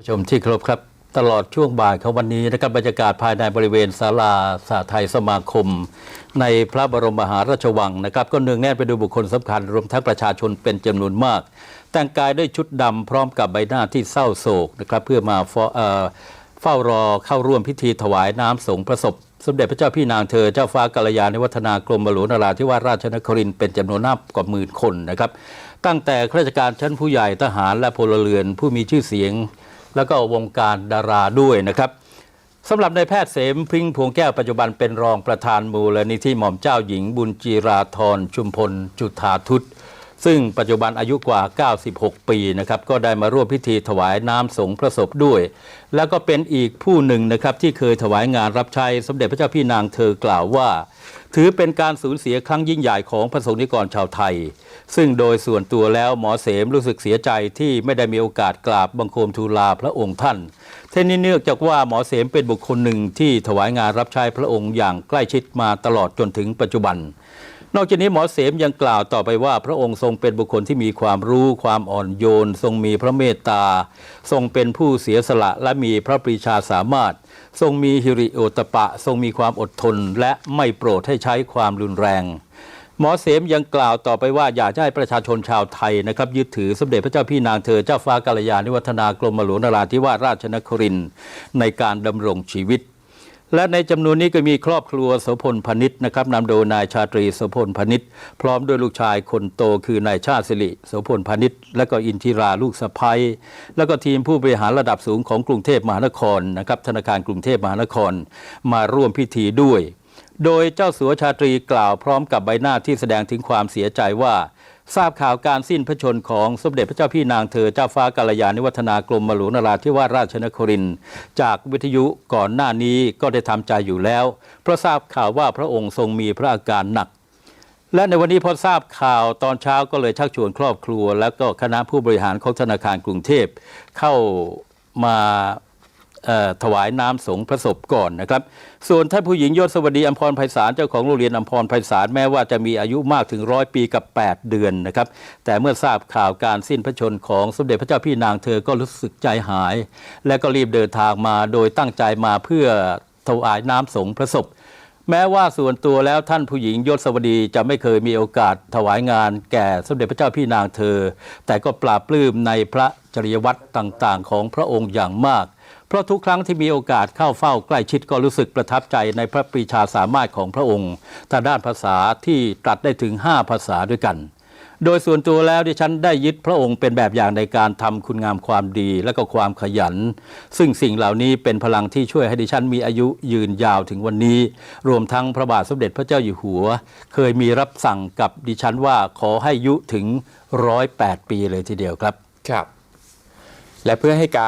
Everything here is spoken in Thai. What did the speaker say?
ผู้ชมที่เคารพครับตลอดช่วงบ่ายของวันนี้นะครับบรรยากาศภายในบริเวณศาลาสาไทยสมาคม ในพระบรมมหาราชวังนะครับ ก็เนืองแน่นไปด้วยบุคคลสำคัญ รวมทั้งประชาชนเป็นจำนวนมาก แต่งกายด้วยชุดดำพร้อมกับใบหน้าที่เศร้าโศกนะครับเพื่อมาเฝ้ารอเข้าร่วมพิธีถวายน้ำสงฆ์พระศพสมเด็จพระเจ้าพี่นางเธอเจ้าฟ้ากัลยาณิวัฒนากรมหลวงนราธิวาสราชนครินเป็นจำนวนนับกว่าหมื่นคนนะครับ ตั้งแต่ข้าราชการชั้นผู้ใหญ่ทหารและพลเรือนผู้มีชื่อเสียง แล้วก็วงการดาราด้วยนะครับสำหรับนายแพทย์เสมพิงพวงแก้วปัจจุบันเป็นรองประธานมูลนิธิหม่อมเจ้าหญิงบุญจีราธรชุมพลจุธาทุต ซึ่งปัจจุบันอายุกว่า 96 ปีนะครับก็ได้มาร่วมพิธีถวายน้ำสงฆ์พระศพด้วย แล้วก็เป็นอีกผู้หนึ่งนะครับที่เคยถวายงานรับใช้สมเด็จพระเจ้าพี่นางเธอกล่าวว่า ถือเป็นการสูญเสียครั้งยิ่งใหญ่ของพระสงฆ์นิกรชาวไทย ซึ่งโดยส่วนตัวแล้วหมอเสมรู้สึกเสียใจที่ไม่ได้มีโอกาสกราบบังคมทูลลาพระองค์ท่านเท่นี้เนื่องจากว่าหมอเสมเป็นบุคคลหนึ่งที่ถวายงานรับใช้พระองค์อย่างใกล้ชิดมาตลอดจนถึงปัจจุบัน นอกจากนี้หมอเสมยังกล่าวต่อไปว่า พระองค์ทรงเป็นบุคคลที่มีความรู้ความอ่อนโยน ทรงมีพระเมตตา ทรงเป็นผู้เสียสละและมีพระปรีชาสามารถ ทรงมีฮิริโอตปะ ทรงมีความอดทน และไม่โปรดให้ใช้ความรุนแรง หมอเสมยังกล่าวต่อไปว่าอยากให้ประชาชนชาวไทยนะครับยึดถือสมเด็จพระเจ้าพี่นางเธอเจ้าฟ้ากัลยาณิวัฒนากรมหลวงนราธิวาสราชนครินในการดำรงชีวิต และในจำนวนนี้ก็มีครอบครัวโสพลพนิษนะครับนำโดยนายชาตรีโสพลพนิษพร้อมด้วยลูกชายคนโตคือนายชาติสิริโสพลพนิษและก็อินทิราลูกสะพ้ยแล้วก็ทีมผู้บริหารระดับสูงของกรุงเทพมหานครนะครับธนาคารกรุงเทพมหานครมาร่วมพิธีด้วย โดยเจ้าสัวชาตรีกล่าวพร้อมกับใบหน้าที่แสดงถึงความเสียใจว่า ทราบข่าวการสิ้นพระชนของสมเด็จพระเจ้าพี่นางเธอเจ้าฟ้ากัลยาณิวัฒนากรมหลวงนราธิวาสราชนคริน จากวิทยุก่อนหน้านี้ก็ได้ทำใจอยู่แล้ว เพราะทราบข่าวว่าพระองค์ทรงมีพระอาการหนัก และในวันนี้พอทราบข่าวตอนเช้าก็เลยชักชวนครอบครัว และก็คณะผู้บริหารของธนาคารกรุงเทพเข้ามา ถวายน้ำสงพระศพก่อนนะครับ ส่วนท่านผู้หญิงยศสวัสดีอัมพรไพศาลเจ้าของโรงเรียนอัมพรไพศาลแม้ว่าจะมีอายุมากถึงร้อยปีกับ 8 เดือนนะครับ แต่เมื่อทราบข่าวการสิ้นพระชนของสมเด็จพระเจ้าพี่นางเธอก็รู้สึกใจหาย และก็รีบเดินทางมาโดยตั้งใจมาเพื่อถวายน้ำสงพระศพแม้ว่าส่วนตัวแล้วท่านผู้หญิงยศสวัสดีจะไม่เคยมีโอกาสถวายงานแก่สมเด็จพระเจ้าพี่นางเธอ แต่ก็ปราบปลื้มในพระจริยวัตรต่างๆ ของพระองค์อย่างมาก เพราะทุกครั้งที่มีโอกาสเข้าเฝ้าใกล้ชิดก็รู้สึกประทับใจในพระปรีชาสามารถของพระองค์ทางด้านภาษาที่ตรัสได้ถึง 5 ภาษาด้วยกัน โดยส่วนตัวแล้วดิฉันได้ยึดพระองค์เป็นแบบอย่างในการทำคุณงามความดีและก็ความขยัน ซึ่งสิ่งเหล่านี้เป็นพลังที่ช่วยให้ดิฉันมีอายุยืนยาวถึงวันนี้ รวมทั้งพระบาทสมเด็จพระเจ้าอยู่หัว เคยมีรับสั่งกับดิฉันว่าขอให้อายุถึงร้อยแปดปีเลยทีเดียวครับ ครับ และเพื่อให้การ